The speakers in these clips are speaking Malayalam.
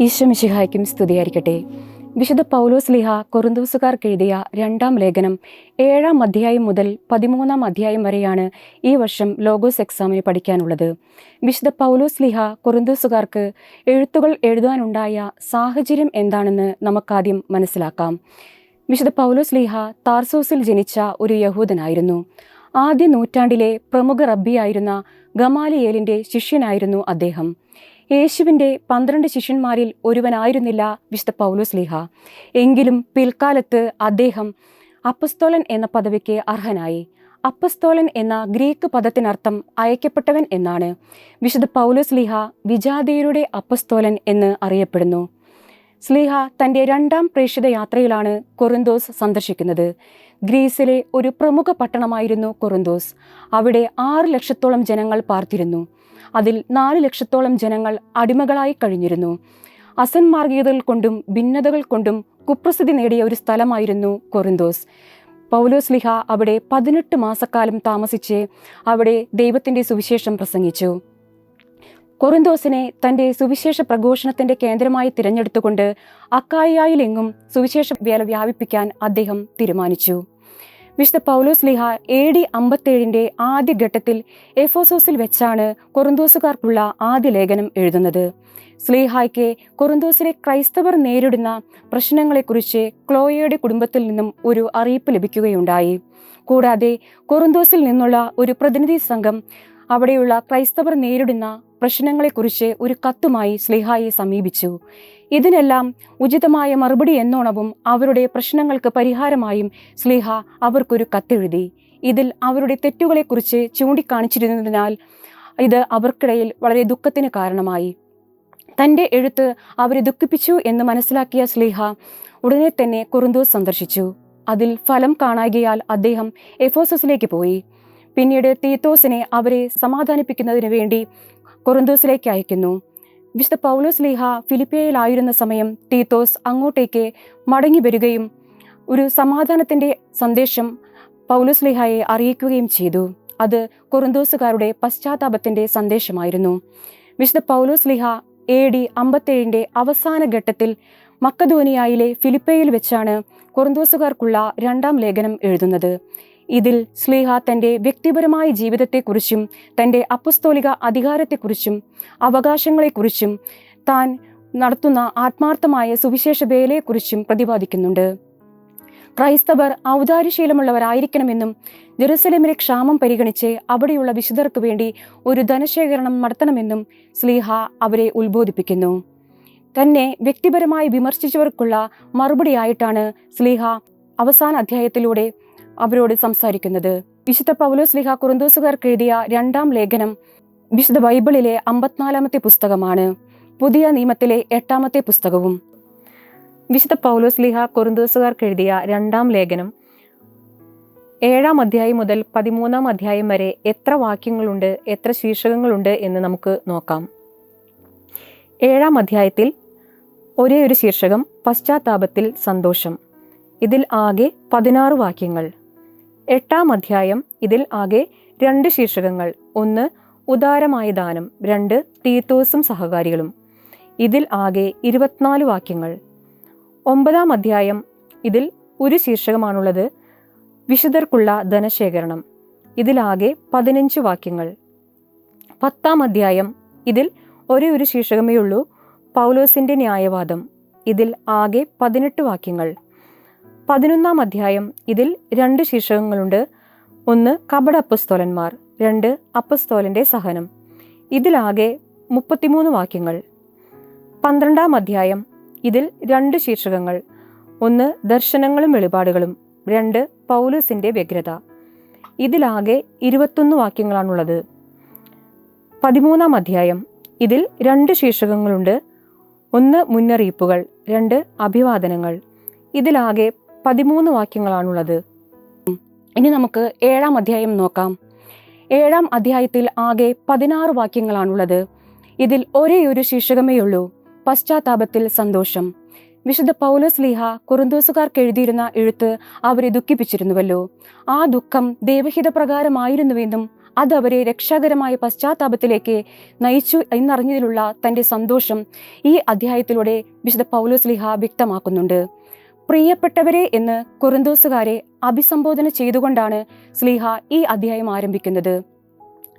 ഈശ്വമിശിഹായ്ക്കും സ്തുതിയായിരിക്കട്ടെ. വിശുദ്ധ പൗലോസ് ലിഹ കൊറുന്തോസുകാർക്ക് രണ്ടാം ലേഖനം ഏഴാം അധ്യായം മുതൽ പതിമൂന്നാം അധ്യായം വരെയാണ് ഈ വർഷം ലോഗോസ് എക്സാമിന് പഠിക്കാനുള്ളത്. വിശുദ്ധ പൗലോസ് ലിഹ കൊറുന്തൂസുകാർക്ക് എഴുത്തുകൾ എഴുതാനുണ്ടായ സാഹചര്യം എന്താണെന്ന് നമുക്കാദ്യം മനസ്സിലാക്കാം. വിശുദ്ധ പൗലോസ് ലിഹ താർസൂസിൽ ജനിച്ച ഒരു യഹൂദനായിരുന്നു. ആദ്യ നൂറ്റാണ്ടിലെ പ്രമുഖ റബ്ബിയായിരുന്ന ഗമാലിയേലിന്റെ ശിഷ്യനായിരുന്നു അദ്ദേഹം. യേശുവിന്റെ പന്ത്രണ്ട് ശിഷ്യന്മാരിൽ ഒരുവനായിരുന്നില്ല വിശുദ്ധ പൗലോസ് ലീഹ. എങ്കിലും പിൽക്കാലത്ത് അദ്ദേഹം അപ്പസ്തോലൻ എന്ന പദവിക്ക് അർഹനായി. അപ്പസ്തോലൻ എന്ന ഗ്രീക്ക് പദത്തിനർത്ഥം അയക്കപ്പെട്ടവൻ എന്നാണ്. വിശുദ്ധ പൗലോസ് ലീഹ വിജാതീയരുടെ അപ്പസ്തോലൻ എന്ന് അറിയപ്പെടുന്നു. സ്ലീഹ തന്റെ രണ്ടാം പ്രേക്ഷിത യാത്രയിലാണ് കൊറിന്തോസ് സന്ദർശിക്കുന്നത്. ഗ്രീസിലെ ഒരു പ്രമുഖ പട്ടണമായിരുന്നു കൊറിന്തോസ്. അവിടെ ആറ് ലക്ഷത്തോളം ജനങ്ങൾ പാർത്തിരുന്നു. അതിൽ നാല് ലക്ഷത്തോളം ജനങ്ങൾ അടിമകളായി കഴിഞ്ഞിരുന്നു. അസന്മാർഗീയതകൾ കൊണ്ടും ഭിന്നതകൾ കൊണ്ടും കുപ്രസിദ്ധി നേടിയ ഒരു സ്ഥലമായിരുന്നു കൊറിന്തോസ്. പൗലോസ് ലിഹ അവിടെ പതിനെട്ട് മാസക്കാലം താമസിച്ച് അവിടെ ദൈവത്തിന്റെ സുവിശേഷം പ്രസംഗിച്ചു. കൊറിന്തോസിനെ തന്റെ സുവിശേഷ പ്രഘോഷണത്തിന്റെ കേന്ദ്രമായി തിരഞ്ഞെടുത്തുകൊണ്ട് അക്കായിലെങ്ങും സുവിശേഷ വ്യാപിപ്പിക്കാൻ അദ്ദേഹം തീരുമാനിച്ചു. വിശുദ്ധ പൗലോസ് ലിഹ എ ഡി ആദ്യ ഘട്ടത്തിൽ എഫോസോസിൽ വെച്ചാണ് കൊറന്തോസുകാർക്കുള്ള ആദ്യ ലേഖനം എഴുതുന്നത്. സ്ലീഹായ്ക്ക് കൊറന്തോസിലെ ക്രൈസ്തവർ നേരിടുന്ന പ്രശ്നങ്ങളെക്കുറിച്ച് ക്ലോയയുടെ കുടുംബത്തിൽ നിന്നും ഒരു അറിയിപ്പ് ലഭിക്കുകയുണ്ടായി. കൂടാതെ കൊറന്തോസിൽ നിന്നുള്ള ഒരു പ്രതിനിധി സംഘം അവിടെയുള്ള ക്രൈസ്തവർ നേരിടുന്ന പ്രശ്നങ്ങളെക്കുറിച്ച് ഒരു കത്തുമായി സ്ലിഹായെ സമീപിച്ചു. ഇതിനെല്ലാം ഉചിതമായ മറുപടി എന്നോണവും അവരുടെ പ്രശ്നങ്ങൾക്ക് പരിഹാരമായും സ്ലിഹ അവർക്കൊരു കത്തെഴുതി. ഇതിൽ അവരുടെ തെറ്റുകളെക്കുറിച്ച് ചൂണ്ടിക്കാണിച്ചിരുന്നതിനാൽ ഇത് അവർക്കിടയിൽ വളരെ ദുഃഖത്തിന് കാരണമായി. തന്റെ എഴുത്ത് അവരെ ദുഃഖിപ്പിച്ചു എന്ന് മനസ്സിലാക്കിയ സ്ലിഹ ഉടനെ തന്നെ കുറുന്തോസ് സന്ദർശിച്ചു. അതിൽ ഫലം കാണാകിയാൽ അദ്ദേഹം എഫോസസിലേക്ക് പോയി. പിന്നീട് തീത്തോസിനെ അവരെ സമാധാനിപ്പിക്കുന്നതിന് വേണ്ടി കുറുന്തൂസിലേക്ക് അയക്കുന്നു. വിശുദ്ധ പൗലോസ് ലീഹ ഫിലിപ്പിയയിലായിരുന്ന സമയം തീത്തോസ് അങ്ങോട്ടേക്ക് മടങ്ങി വരികയും ഒരു സമാധാനത്തിന്റെ സന്ദേശം പൗലോസ് ലീഹയെ അറിയിക്കുകയും ചെയ്തു. അത് കൊറിന്തോസുകാരുടെ പശ്ചാത്താപത്തിന്റെ സന്ദേശമായിരുന്നു. വിശുദ്ധ പൗലോസ് ലിഹ എ ഡി അമ്പത്തേഴിന്റെ അവസാന ഘട്ടത്തിൽ മക്കധോനിയായിലെ ഫിലിപ്പയിൽ വെച്ചാണ് കൊറിന്തോസുകാർക്കുള്ള രണ്ടാം ലേഖനം എഴുതുന്നത്. ഇതിൽ സ്ലീഹ തന്റെ വ്യക്തിപരമായ ജീവിതത്തെക്കുറിച്ചും തന്റെ അപ്പസ്തോലിക അധികാരത്തെക്കുറിച്ചും അവകാശങ്ങളെക്കുറിച്ചും താൻ നടത്തുന്ന ആത്മാർത്ഥമായ സുവിശേഷ വേലയെക്കുറിച്ചും പ്രതിപാദിക്കുന്നുണ്ട്. ക്രൈസ്തവർ ഔദാര്യശീലമുള്ളവരായിരിക്കണമെന്നും ജെറുസലേമിലെ ക്ഷാമം പരിഗണിച്ച് അവിടെയുള്ള വിശുദ്ധർക്ക് വേണ്ടി ഒരു ധനശേഖരണം നടത്തണമെന്നും സ്ലീഹ അവരെ ഉത്ബോധിപ്പിക്കുന്നു. തന്നെ വ്യക്തിപരമായി വിമർശിച്ചവർക്കുള്ള മറുപടിയായിട്ടാണ് സ്ലീഹ അവസാന അധ്യായത്തിലൂടെ അവരോട് സംസാരിക്കുന്നത്. വിശുദ്ധ പൗലോസ് ലിഹ കുറുന്തോസുകാർക്ക് എഴുതിയ രണ്ടാം ലേഖനം വിശുദ്ധ ബൈബിളിലെ അമ്പത്തിനാലാമത്തെ പുസ്തകമാണ്. പുതിയ നിയമത്തിലെ എട്ടാമത്തെ പുസ്തകവും. വിശുദ്ധ പൗലോസ് ലിഹ കുറുന്തോസുകാർക്ക് എഴുതിയ രണ്ടാം ലേഖനം ഏഴാം അധ്യായം മുതൽ പതിമൂന്നാം അധ്യായം വരെ എത്ര വാക്യങ്ങളുണ്ട് എത്ര ശീർഷകങ്ങളുണ്ട് എന്ന് നമുക്ക് നോക്കാം. ഏഴാം അധ്യായത്തിൽ ഒരേ ഒരു ശീർഷകം പശ്ചാത്താപത്തിൽ സന്തോഷം. ഇതിൽ ആകെ പതിനാറ് വാക്യങ്ങൾ. എട്ടാം അധ്യായം ഇതിൽ ആകെ രണ്ട് ശീർഷകങ്ങൾ. ഒന്ന് ഉദാരമായ ദാനം. രണ്ട് തീത്തോസും സഹകാരികളും. ഇതിൽ ആകെ ഇരുപത്തിനാല് വാക്യങ്ങൾ. ഒമ്പതാം അധ്യായം ഇതിൽ ഒരു ശീർഷകമാണുള്ളത് വിശുദ്ധർക്കുള്ള ധനശേഖരണം. ഇതിലാകെ പതിനഞ്ച് വാക്യങ്ങൾ. പത്താം അധ്യായം ഇതിൽ ഒരേ ഒരു ശീർഷകമേ ഉള്ളൂ പൗലോസിന്റെ ന്യായവാദം. ഇതിൽ ആകെ പതിനെട്ട് വാക്യങ്ങൾ. പതിനൊന്നാം അധ്യായം. ഇതിൽ രണ്ട് ശീർഷകങ്ങളുണ്ട്. ഒന്ന് കപട അപ്പസ്തോലന്മാർ രണ്ട് അപ്പസ്തോലന്റെ സഹനം. ഇതിലാകെ മുപ്പത്തിമൂന്ന് വാക്യങ്ങൾ. പന്ത്രണ്ടാം അധ്യായം. ഇതിൽ രണ്ട് ശീർഷകങ്ങൾ. ഒന്ന് ദർശനങ്ങളും വെളിപാടുകളും രണ്ട് പൗലൂസിന്റെ വ്യഗ്രത. ഇതിലാകെ ഇരുപത്തൊന്ന് വാക്യങ്ങളാണുള്ളത്. പതിമൂന്നാം അധ്യായം. ഇതിൽ രണ്ട് ശീർഷകങ്ങളുണ്ട്. ഒന്ന് മുന്നറിയിപ്പുകൾ രണ്ട് അഭിവാദനങ്ങൾ. ഇതിലാകെ പതിമൂന്ന് വാക്യങ്ങളാണുള്ളത്. ഇനി നമുക്ക് ഏഴാം അധ്യായം നോക്കാം. ഏഴാം അധ്യായത്തിൽ ആകെ പതിനാറ് വാക്യങ്ങളാണുള്ളത്. ഇതിൽ ഒരേ ഒരു ശീർഷകമേയുള്ളൂ. പശ്ചാത്താപത്തിൽ സന്തോഷം. വിശുദ്ധ പൗലോസ് ലീഹ കുറുന്തോസുകാർക്ക് എഴുതിയിരുന്ന എഴുത്ത് അവരെ ദുഃഖിപ്പിച്ചിരുന്നുവല്ലോ. ആ ദുഃഖം ദേവഹിതപ്രകാരമായിരുന്നുവെന്നും അത് അവരെ രക്ഷാകരമായ പശ്ചാത്താപത്തിലേക്ക് നയിച്ചു എന്നറിഞ്ഞതിലുള്ള തന്റെ സന്തോഷം ഈ അധ്യായത്തിലൂടെ വിശുദ്ധ പൗലോസ് ലീഹ വ്യക്തമാക്കുന്നുണ്ട്. പ്രിയപ്പെട്ടവരെ എന്ന് കുറുന്തോസുകാരെ അഭിസംബോധന ചെയ്തുകൊണ്ടാണ് സ്ലീഹ ഈ അധ്യായം ആരംഭിക്കുന്നത്.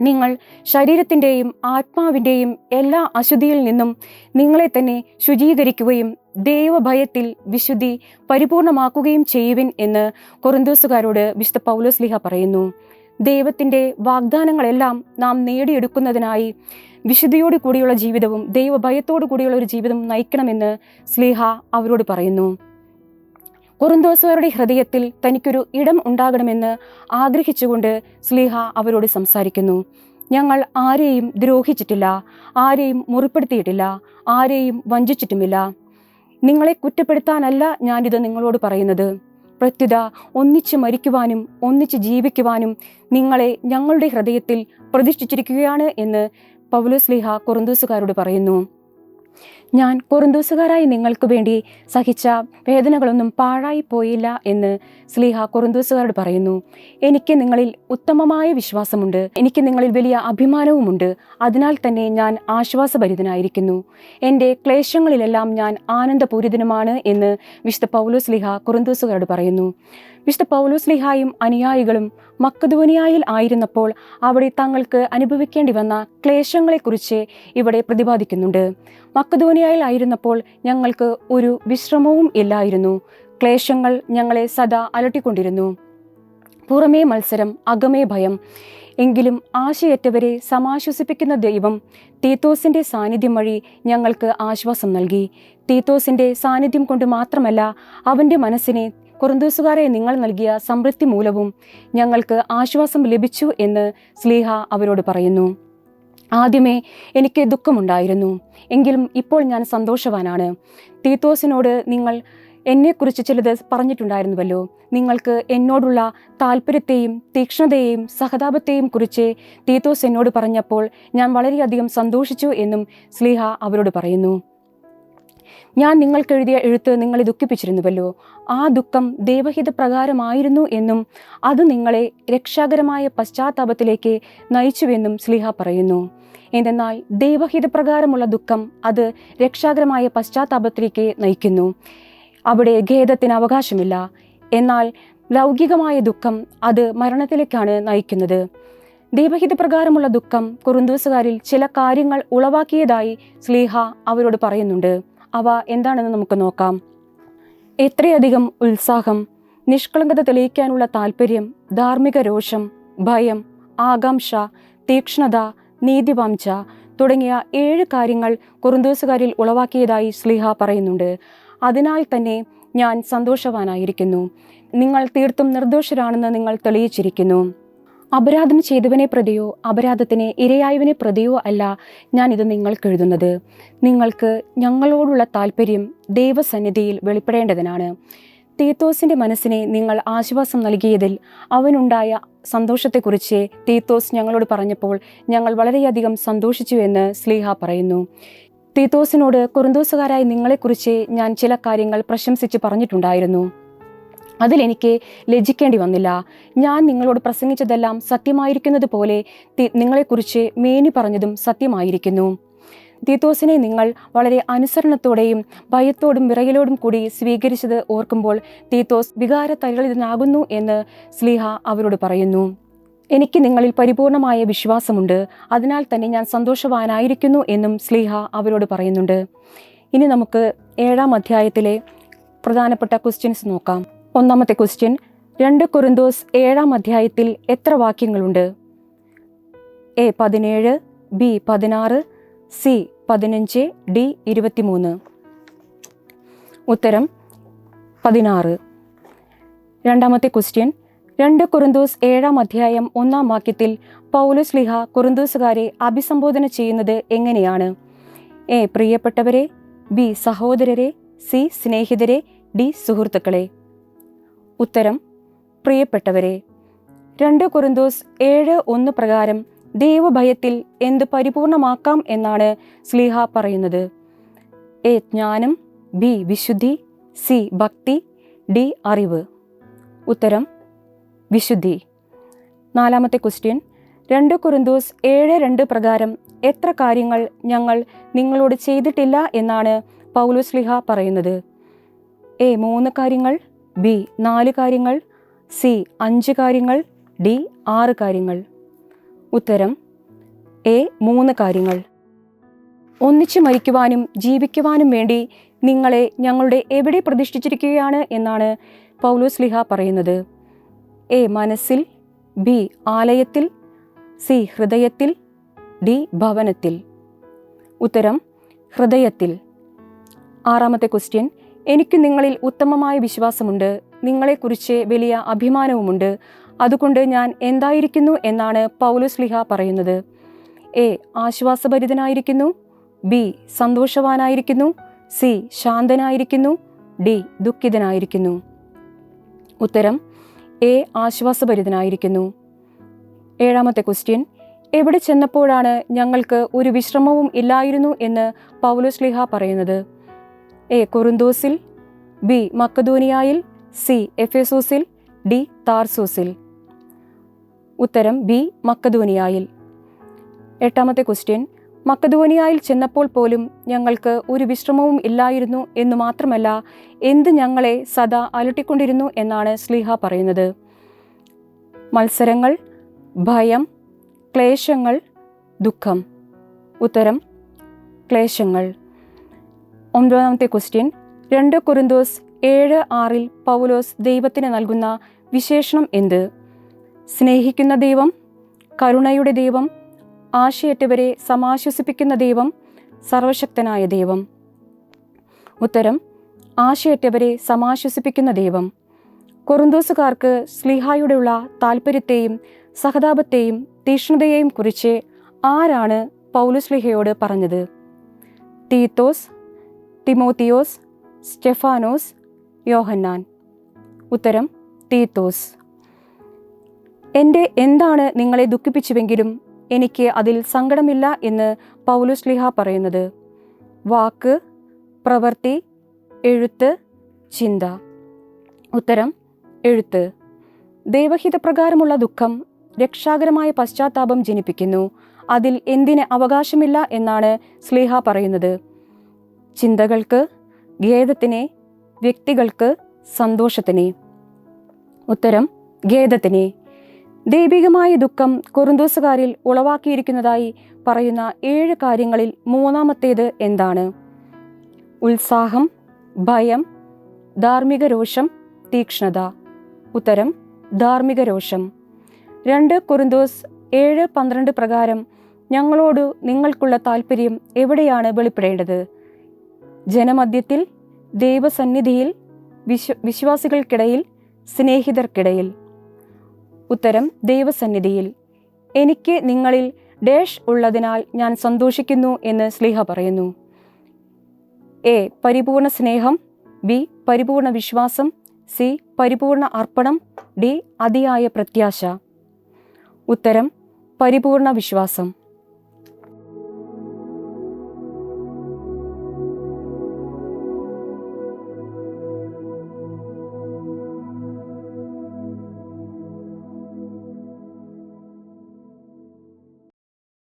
നിങ്ങൾ ശരീരത്തിന്റെയും ആത്മാവിന്റെയും എല്ലാ അശുദ്ധിയിൽ നിന്നും നിങ്ങളെ തന്നെ ശുചീകരിക്കുകയും ദൈവഭയത്തിൽ വിശുദ്ധി പരിപൂർണമാക്കുകയും ചെയ്യുവിൻ എന്ന് കൊറിന്തോസുകാരോട് വിശുദ്ധ പൗലോസ് പൗലോസ്ലിഹ പറയുന്നു. ദൈവത്തിന്റെ വാഗ്ദാനങ്ങളെല്ലാം നാം നേടിയെടുക്കുന്നതിനായി വിശുദ്ധിയോട് കൂടിയുള്ള ജീവിതവും ദൈവഭയത്തോടു കൂടിയുള്ള ഒരു ജീവിതം നയിക്കണമെന്ന് സ്ലീഹ അവരോട് പറയുന്നു. കൊറിന്തോസുകാരുടെ ഹൃദയത്തിൽ തനിക്കൊരു ഇടം ഉണ്ടാകണമെന്ന് ആഗ്രഹിച്ചുകൊണ്ട് സ്ലീഹ അവരോട് സംസാരിക്കുന്നു. ഞങ്ങൾ ആരെയും ദ്രോഹിച്ചിട്ടില്ല ആരെയും മുറിപ്പെടുത്തിയിട്ടില്ല ആരെയും വഞ്ചിച്ചിട്ടുമില്ല. നിങ്ങളെ കുറ്റപ്പെടുത്താനല്ല ഞാനിത് നിങ്ങളോട് പറയുന്നത്. പ്രത്യുത ഒന്നിച്ച് മരിക്കുവാനും ഒന്നിച്ച് ജീവിക്കുവാനും നിങ്ങളെ ഞങ്ങളുടെ ഹൃദയത്തിൽ പ്രതിഷ്ഠിച്ചിരിക്കുകയാണ് എന്ന് പൗലോസ്ലിഹ കൊറുന്തൂസുകാരോട് പറയുന്നു. ഞാൻ കൊറുന്തൂസുകാരായി നിങ്ങൾക്ക് വേണ്ടി സഹിച്ച വേദനകളൊന്നും പാഴായി പോയില്ല എന്ന് സ്ലീഹ കൊറുന്തൂസുകാരോട് പറയുന്നു. എനിക്ക് നിങ്ങളിൽ ഉത്തമമായ വിശ്വാസമുണ്ട്. എനിക്ക് നിങ്ങളിൽ വലിയ അഭിമാനവുമുണ്ട്. അതിനാൽ തന്നെ ഞാൻ ആശ്വാസഭരിതനായിരിക്കുന്നു. എന്റെ ക്ലേശങ്ങളിലെല്ലാം ഞാൻ ആനന്ദപൂരിതനുമാണ് എന്ന് വിശുദ്ധ പൗലോസ്ലിഹ കുറുന്തൂസുകാരോട് പറയുന്നു. വിശുദ്ധ പൗലോസ്ലിഹായും അനുയായികളും മക്കധോനിയായിൽ ആയിരുന്നപ്പോൾ അവിടെ തങ്ങൾക്ക് അനുഭവിക്കേണ്ടി വന്ന ക്ലേശങ്ങളെക്കുറിച്ച് ഇവിടെ പ്രതിപാദിക്കുന്നുണ്ട്. മക്കധോനിയായിൽ ആയിരുന്നപ്പോൾ ഞങ്ങൾക്ക് ഒരു വിശ്രമവും ഇല്ലായിരുന്നു. ക്ലേശങ്ങൾ ഞങ്ങളെ സദാ അലട്ടിക്കൊണ്ടിരുന്നു. പുറമേ മത്സരം അകമേ ഭയം. എങ്കിലും ആശയറ്റവരെ സമാശ്വസിപ്പിക്കുന്ന ദൈവം തീത്തോസിന്റെ സാന്നിധ്യം വഴി ഞങ്ങൾക്ക് ആശ്വാസം നൽകി. തീത്തോസിന്റെ സാന്നിധ്യം കൊണ്ട് മാത്രമല്ല അവന്റെ മനസ്സിനെ കുറുന്തൂസുകാരെ നിങ്ങൾ നൽകിയ സമൃദ്ധി മൂലവും ഞങ്ങൾക്ക് ആശ്വാസം ലഭിച്ചു എന്ന് സ്ലീഹ അവരോട് പറയുന്നു. ആദ്യമേ എനിക്ക് ദുഃഖമുണ്ടായിരുന്നു. എങ്കിലും ഇപ്പോൾ ഞാൻ സന്തോഷവാനാണ്. തീത്തോസിനോട് നിങ്ങൾ എന്നെക്കുറിച്ച് ചിലത് പറഞ്ഞിട്ടുണ്ടായിരുന്നുവല്ലോ. നിങ്ങൾക്ക് എന്നോടുള്ള താല്പര്യത്തെയും തീക്ഷ്ണതയെയും സഹതാപത്തെയും കുറിച്ച് തീത്തോസ് എന്നോട് പറഞ്ഞപ്പോൾ ഞാൻ വളരെയധികം സന്തോഷിച്ചു എന്നും സ്ലീഹ അവരോട് പറയുന്നു. ഞാൻ നിങ്ങൾക്ക് എഴുതിയ എഴുത്ത് നിങ്ങളെ ദുഃഖിപ്പിച്ചിരുന്നുവല്ലോ. ആ ദുഃഖം ദൈവഹിത പ്രകാരമായിരുന്നു എന്നും അത് നിങ്ങളെ രക്ഷാകരമായ പശ്ചാത്താപത്തിലേക്ക് നയിച്ചുവെന്നും സ്ലിഹ പറയുന്നു. എന്തെന്നാൽ ദൈവഹിത പ്രകാരമുള്ള ദുഃഖം അത് രക്ഷാകരമായ പശ്ചാത്താപത്തിലേക്ക് നയിക്കുന്നു. അവിടെ ഖേദത്തിന് അവകാശമില്ല. എന്നാൽ ലൗകികമായ ദുഃഖം അത് മരണത്തിലേക്കാണ് നയിക്കുന്നത്. ദൈവഹിത പ്രകാരമുള്ള ദുഃഖം കുറുന്തൂസുകാരിൽ ചില കാര്യങ്ങൾ ഉളവാക്കിയതായി സ്ലീഹ അവരോട് പറയുന്നുണ്ട്. അവ എന്താണെന്ന് നമുക്ക് നോക്കാം. എത്രയധികം ഉത്സാഹം നിഷ്കളങ്കത തെളിയിക്കാനുള്ള താല്പര്യം ധാർമ്മിക രോഷം ഭയം ആകാംക്ഷ തീക്ഷ്ണത നീതിവാംച തുടങ്ങിയ ഏഴ് കാര്യങ്ങൾ കുറുന്തൂസുകാരിൽ ഉളവാക്കിയതായി സ്ലിഹ പറയുന്നുണ്ട്. അതിനാൽ തന്നെ ഞാൻ സന്തോഷവാനായിരിക്കുന്നു. നിങ്ങൾ തീർത്തും നിർദോഷരാണെന്ന് നിങ്ങൾ തെളിയിച്ചിരിക്കുന്നു. അപരാധം ചെയ്തവനെ പ്രതിയോ അപരാധത്തിന് ഇരയായവനെ പ്രതിയോ അല്ല ഞാൻ ഇത് നിങ്ങൾക്ക് എഴുതുന്നത്. നിങ്ങൾക്ക് ഞങ്ങളോടുള്ള താല്പര്യം ദൈവസന്നിധിയിൽ വെളിപ്പെടേണ്ടതിനാണ്. തീത്തോസിന്റെ മനസ്സിനെ നിങ്ങൾ ആശ്വാസം നൽകിയതിൽ അവനുണ്ടായ സന്തോഷത്തെക്കുറിച്ച് തീത്തോസ് ഞങ്ങളോട് പറഞ്ഞപ്പോൾ ഞങ്ങൾ വളരെയധികം സന്തോഷിച്ചു എന്ന് സ്ലീഹ പറയുന്നു. തീത്തോസിനോട് കുറുന്തോസുകാരായ നിങ്ങളെക്കുറിച്ച് ഞാൻ ചില കാര്യങ്ങൾ പ്രശംസിച്ച് പറഞ്ഞിട്ടുണ്ടായിരുന്നു. അതിലെനിക്ക് ലജ്ജിക്കേണ്ടി വന്നില്ല. ഞാൻ നിങ്ങളോട് പ്രസംഗിച്ചതെല്ലാം സത്യമായിരിക്കുന്നത് പോലെ നിങ്ങളെക്കുറിച്ച് മേനി പറഞ്ഞതും സത്യമായിരിക്കുന്നു. തീത്തോസിനെ നിങ്ങൾ വളരെ അനുസരണത്തോടെയും ഭയത്തോടും വിറയലോടും കൂടി സ്വീകരിച്ചത് ഓർക്കുമ്പോൾ തീത്തോസ് വികാരതരളിതനാകുന്നു എന്ന് സ്ലീഹ അവരോട് പറയുന്നു. എനിക്ക് നിങ്ങളിൽ പരിപൂർണമായ വിശ്വാസമുണ്ട്. അതിനാൽ തന്നെ ഞാൻ സന്തോഷവാനായിരിക്കുന്നു എന്നും സ്ലീഹ അവരോട് പറയുന്നുണ്ട്. ഇനി നമുക്ക് ഏഴാം അധ്യായത്തിലെ പ്രധാനപ്പെട്ട ക്വസ്റ്റ്യൻസ് നോക്കാം. ഒന്നാമത്തെ ക്വസ്റ്റ്യൻ രണ്ട് കൊറിന്തോസ് ഏഴാം അധ്യായത്തിൽ എത്ര വാക്യങ്ങളുണ്ട്? എ പതിനേഴ് ബി പതിനാറ് സി പതിനഞ്ച് ഡി ഇരുപത്തിമൂന്ന്. ഉത്തരം പതിനാറ്. രണ്ടാമത്തെ ക്വസ്റ്റ്യൻ രണ്ട് കുറുന്തോസ് ഏഴാം അധ്യായം ഒന്നാം വാക്യത്തിൽ പൗലോസ് ലിഹ കുറുന്തോസുകാരെ അഭിസംബോധന ചെയ്യുന്നത് എങ്ങനെയാണ്? എ പ്രിയപ്പെട്ടവരെ ബി സഹോദരരെ സി സ്നേഹിതരെ ഡി സുഹൃത്തുക്കളെ. ഉത്തരം പ്രിയപ്പെട്ടവരെ രണ്ട് കുറുന്തോസ് ഏഴ് ഒന്ന് പ്രകാരം ദൈവഭയത്തിൽ എന്ത് പരിപൂർണമാക്കാം എന്നാണ് സ്ലീഹ പറയുന്നത്. എ ജ്ഞാനം ബി വിശുദ്ധി സി ഭക്തി ഡി അറിവ്. ഉത്തരം വിശുദ്ധി. നാലാമത്തെ ക്വസ്റ്റ്യൻ രണ്ട് കുറുന്തോസ് ഏഴ് രണ്ട് പ്രകാരം എത്ര കാര്യങ്ങൾ ഞങ്ങൾ നിങ്ങളോട് ചെയ്തിട്ടില്ല എന്നാണ് പൗലോസ്ലിഹ പറയുന്നത്. എ മൂന്ന് കാര്യങ്ങൾ ബി നാല് കാര്യങ്ങൾ സി അഞ്ച് കാര്യങ്ങൾ ഡി ആറ് കാര്യങ്ങൾ. ഉത്തരം എ മൂന്ന് കാര്യങ്ങൾ. ഒന്നിച്ചു മരിക്കുവാനും ജീവിക്കുവാനും വേണ്ടി നിങ്ങളെ ഞങ്ങളുടെ എവിടെ പ്രതിഷ്ഠിച്ചിരിക്കുകയാണ് എന്നാണ് പൗലോസ് ലിഹ പറയുന്നത്. എ മനസ്സിൽ ബി ആലയത്തിൽ സി ഹൃദയത്തിൽ ഡി ഭവനത്തിൽ. ഉത്തരം ഹൃദയത്തിൽ. ആറാമത്തെ ക്വസ്റ്റ്യൻ എനിക്ക് നിങ്ങളിൽ ഉത്തമമായ വിശ്വാസമുണ്ട്. നിങ്ങളെക്കുറിച്ച് വലിയ അഭിമാനവുമുണ്ട്. അതുകൊണ്ട് ഞാൻ എന്തായിരിക്കുന്നു എന്നാണ് പൗലോസ് ലിഹ പറയുന്നത്. എ. ആശ്വാസഭരിതനായിരിക്കുന്നു. ബി. സന്തോഷവാനായിരിക്കുന്നു. സി. ശാന്തനായിരിക്കുന്നു. ഡി. ദുഃഖിതനായിരിക്കുന്നു. ഉത്തരം. എ. ആശ്വാസഭരിതനായിരിക്കുന്നു. ഏഴാമത്തെ ക്വസ്റ്റ്യൻ. എവിടെ ചെന്നപ്പോഴാണ് ഞങ്ങൾക്ക് ഒരു വിശ്രമവും ഇല്ലായിരുന്നു എന്ന് പൗലോസ് ലിഹ പറയുന്നത്? എ കൊറുന്തോസിൽ ബി മക്കദോനിയായിൽ സി എഫേസോസിൽ ഡി താർസോസിൽ. ഉത്തരം ബി മക്കദോനിയായിൽ. എട്ടാമത്തെ ക്വസ്റ്റ്യൻ മക്കധോനിയായിൽ ചെന്നപ്പോൾ പോലും ഞങ്ങൾക്ക് ഒരു വിശ്രമവും ഇല്ലായിരുന്നു എന്ന് മാത്രമല്ല എന്ത് ഞങ്ങളെ സദാ അലട്ടിക്കൊണ്ടിരുന്നു എന്നാണ് സ്ലീഹ പറയുന്നത്. മത്സരങ്ങൾ ഭയം ക്ലേശങ്ങൾ ദുഃഖം. ഉത്തരം ക്ലേശങ്ങൾ. ഒൻപതാമത്തെ ക്വസ്റ്റ്യൻ. രണ്ട് കുറുന്തോസ് ഏഴ് ആറിൽ പൗലോസ് ദൈവത്തിന് നൽകുന്ന വിശേഷണം എന്ത്? സ്നേഹിക്കുന്ന ദൈവം കരുണയുടെ ദൈവം ആശയറ്റവരെ സമാശ്വസിപ്പിക്കുന്ന ദൈവം സർവശക്തനായ ദൈവം. ഉത്തരം ആശയറ്റവരെ സമാശ്വസിപ്പിക്കുന്ന ദൈവം. കൊറുന്തോസുകാർക്ക് സ്ലിഹായുടെയുള്ള താൽപ്പര്യത്തെയും സഹതാപത്തെയും തീക്ഷ്ണതയെയും കുറിച്ച് ആരാണ് പൗലുസ്ലിഹയോട് പറഞ്ഞത്? തീത്തോസ് തിമോത്തിയോസ് സ്റ്റെഫാനോസ് യോഹന്നാൻ. ഉത്തരം തീത്തോസ്. എന്റെ എന്താണ് നിങ്ങളെ ദുഃഖിപ്പിച്ചുവെങ്കിലും എനിക്ക് അതിൽ സങ്കടമില്ല എന്ന് പൗലുസ്ലിഹ പറയുന്നത്. വാക്ക് പ്രവൃത്തി എഴുത്ത് ചിന്ത. ഉത്തരം എഴുത്ത്. ദൈവഹിതപ്രകാരമുള്ള ദുഃഖം രക്ഷാകരമായ പശ്ചാത്താപം ജനിപ്പിക്കുന്നു. അതിൽ എന്തിന് അവകാശമില്ല എന്നാണ് സ്ലീഹ പറയുന്നത്. ചിന്തകൾക്ക് ഖേദത്തിനെ വ്യക്തികൾക്ക് സന്തോഷത്തിനെ. ഉത്തരം ഖേദത്തിനെ. ദൈവികമായ ദുഃഖം കുറുന്തോസുകാരിൽ ഉളവാക്കിയിരിക്കുന്നതായി പറയുന്ന ഏഴ് കാര്യങ്ങളിൽ മൂന്നാമത്തേത് എന്താണ്? ഉത്സാഹം ഭയം ധാർമ്മിക രോഷം തീക്ഷ്ണത. ഉത്തരം ധാർമ്മിക രോഷം. രണ്ട് കുറുന്തോസ് ഏഴ് പന്ത്രണ്ട് പ്രകാരം ഞങ്ങളോട് നിങ്ങൾക്കുള്ള താല്പര്യം എവിടെയാണ് വെളിപ്പെടേണ്ടത്? ജനമധ്യത്തിൽ ദൈവസന്നിധിയിൽ വിശ്വ വിശ്വാസികൾക്കിടയിൽ സ്നേഹിതർക്കിടയിൽ. ഉത്തരം ദൈവസന്നിധിയിൽ. എനിക്ക് നിങ്ങളിൽ ഡേഷ് ഉള്ളതിനാൽ ഞാൻ സന്തോഷിക്കുന്നു എന്ന് സ്ലീഹ പറയുന്നു. എ പരിപൂർണ സ്നേഹം. ബി പരിപൂർണ വിശ്വാസം. സി പരിപൂർണ അർപ്പണം. ഡി അതിയായ പ്രത്യാശ. ഉത്തരം പരിപൂർണ വിശ്വാസം.